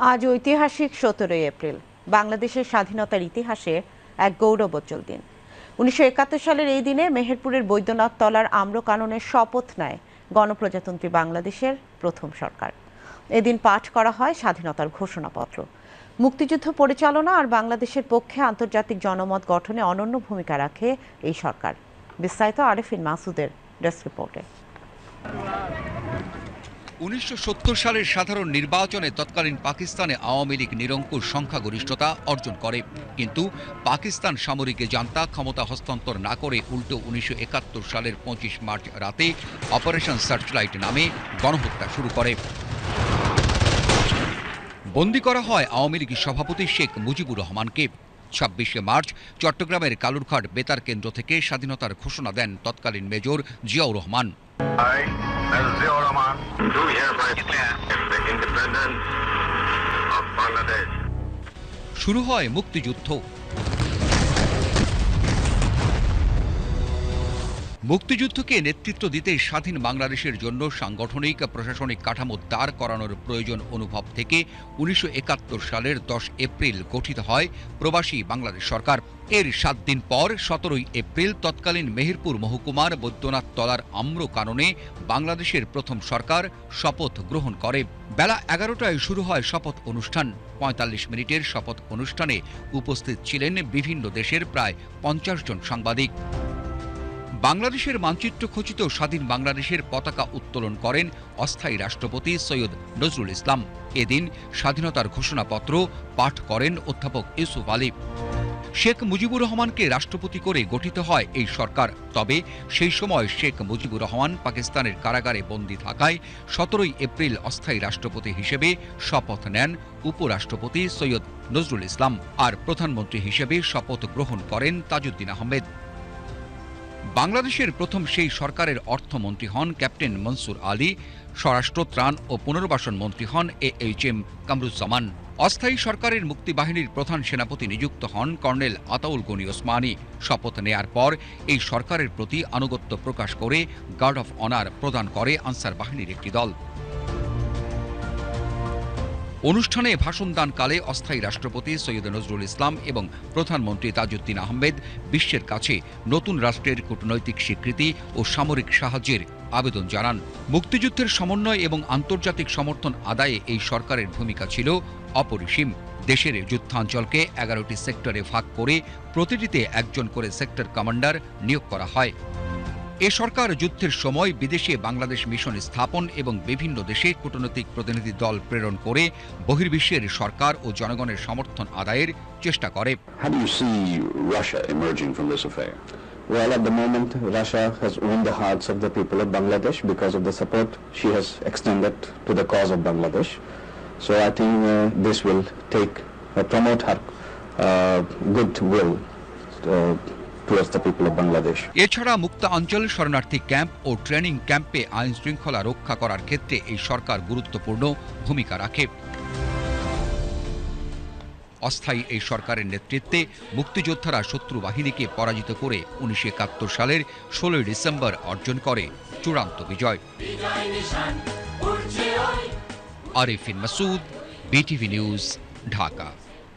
আজ ঐতিহাসিক সতেরোই এপ্রিল, বাংলাদেশের স্বাধীনতার ইতিহাসে এক গৌরবোজ্জ্বল দিন। উনিশশো একাত্তর সালের এই দিনে মেহেরপুরের বৈদ্যনাথ তলার আম্র কাননের শপথ নেয় গণপ্রজাতন্ত্রী বাংলাদেশের প্রথম সরকার। এদিন পাঠ করা হয় স্বাধীনতার ঘোষণাপত্র। মুক্তিযুদ্ধ পরিচালনা আর বাংলাদেশের পক্ষে আন্তর্জাতিক জনমত গঠনে অনন্য ভূমিকা রাখে এই সরকার। বিস্তারিত আরেফিন মাসুদের ডেস্ক রিপোর্টে। উনিশশো সত্তর সালের সাধারণ নির্বাচনে তৎকালীন পাকিস্তানে আওয়ামী লীগ নিরঙ্কুশ সংখ্যাগরিষ্ঠতা অর্জন করে। কিন্তু পাকিস্তান সামরিক জান্তা ক্ষমতা হস্তান্তর না করে উল্টো উনিশশো একাত্তর সালের পঁচিশ মার্চ রাতে অপারেশন সার্চলাইট নামে গণহত্যা শুরু করে। বন্দি করা হয় আওয়ামী লীগ সভাপতি শেখ মুজিবুর রহমানকে। ছাব্বিশে মার্চ চট্টগ্রামের কালুরঘাট বেতার কেন্দ্র থেকে স্বাধীনতার ঘোষণা দেন তৎকালীন মেজর জিয়াউর রহমান. শুরু হয় মুক্তিযুদ্ধ মুক্তিযুদ্ধকে নেতৃত্ব দিতে স্বাধীন বাংলাদেশের জন্য সাংগঠনিক, প্রশাসনিক কাঠামো দাঁড় করানোর প্রয়োজন অনুভব থেকে উনিশশো একাত্তর সালের দশ এপ্রিল গঠিত হয় প্রবাসী বাংলাদেশ সরকার। এর সাত দিন পর, সতেরোই এপ্রিল তৎকালীন মেহেরপুর মহকুমার বৈদ্যনাথ তলার আম্র কাননে বাংলাদেশের প্রথম সরকার শপথ গ্রহণ করে। বেলা এগারোটায় শুরু হয় শপথ অনুষ্ঠান। পঁয়তাল্লিশ মিনিটের শপথ অনুষ্ঠানে উপস্থিত ছিলেন বিভিন্ন দেশের প্রায় পঞ্চাশ জন সাংবাদিক। বাংলাদেশের মানচিত্র খচিত স্বাধীন বাংলাদেশের পতাকা উত্তোলন করেন অস্থায়ী রাষ্ট্রপতি সৈয়দ নজরুল ইসলাম। এদিন স্বাধীনতার ঘোষণাপত্র পাঠ করেন অধ্যাপক ইউসুফ আলী। শেখ মুজিবুর রহমানকে রাষ্ট্রপতি করে গঠিত হয় এই সরকার। তবে সেই সময় শেখ মুজিবুর রহমান পাকিস্তানের কারাগারে বন্দী থাকায় সতেরোই এপ্রিল অস্থায়ী রাষ্ট্রপতি হিসেবে শপথ নেন উপরাষ্ট্রপতি সৈয়দ নজরুল ইসলাম। আর প্রধানমন্ত্রী হিসেবে শপথ গ্রহণ করেন তাজউদ্দিন আহমেদ। বাংলাদেশের প্রথম সেই সরকারের অর্থমন্ত্রী হন ক্যাপ্টেন মনসুর আলী স্বরাষ্ট্র ত্রাণ ও পুনর্বাসন মন্ত্রী হন এ এইচ এম কামরুজ্জামান। অস্থায়ী সরকারের মুক্তিবাহিনীর প্রধান সেনাপতি নিযুক্ত হন কর্নেল আতাউল গনি ওসমানি। শপথ নেয়ার পর এই সরকারের প্রতি আনুগত্য প্রকাশ করে গার্ড অফ অনার প্রদান করে আনসার বাহিনীর একটি দল। অনুষ্ঠানে ভাষণদানকালে অস্থায়ী রাষ্ট্রপতি সৈয়দ নজরুল ইসলাম এবং প্রধানমন্ত্রী তাজউদ্দিন আহমেদ বিশ্বের কাছে নতুন রাষ্ট্রের কূটনৈতিক স্বীকৃতি ও সামরিক সাহায্যের আবেদন জানান। মুক্তিযুদ্ধের সমন্বয় এবং আন্তর্জাতিক সমর্থন আদায়ে এই সরকারের ভূমিকা ছিল অপরিসীম। দেশের যুদ্ধাঞ্চলকে এগারোটি সেক্টরে ভাগ করে প্রতিটিতে একজন করে সেক্টর কমান্ডার নিয়োগ করা হয়। এ সরকার যুদ্ধের সময় বিদেশে বাংলাদেশ মিশন স্থাপন এবং বিভিন্ন দেশে কূটনৈতিক প্রতিনিধি দল প্রেরণ করে বহির্বিশ্বের সরকার ও জনগণের সমর্থন আদায়ের চেষ্টা করে? Well, at the moment, Russia has won the hearts of the people of Bangladesh because of the support she has extended to the cause of Bangladesh. So I think uh, this will take, uh, promote her uh, goodwill uh, এছাড়া মুক্তাঞ্চল শরণার্থী camp ও training ক্যাম্পে আইন শৃঙ্খলা রক্ষা করার ক্ষেত্রে এই সরকার গুরুত্বপূর্ণ ভূমিকা রাখে। অস্থায়ী এই সরকারের নেতৃত্বে মুক্তিযোদ্ধারা শত্রু বাহিনীকে পরাজিত করে উনিশশো একাত্তর সালের ষোলোই ডিসেম্বর অর্জন করে চূড়ান্ত বিজয়। Arifin Masud, BTV news, Dhaka.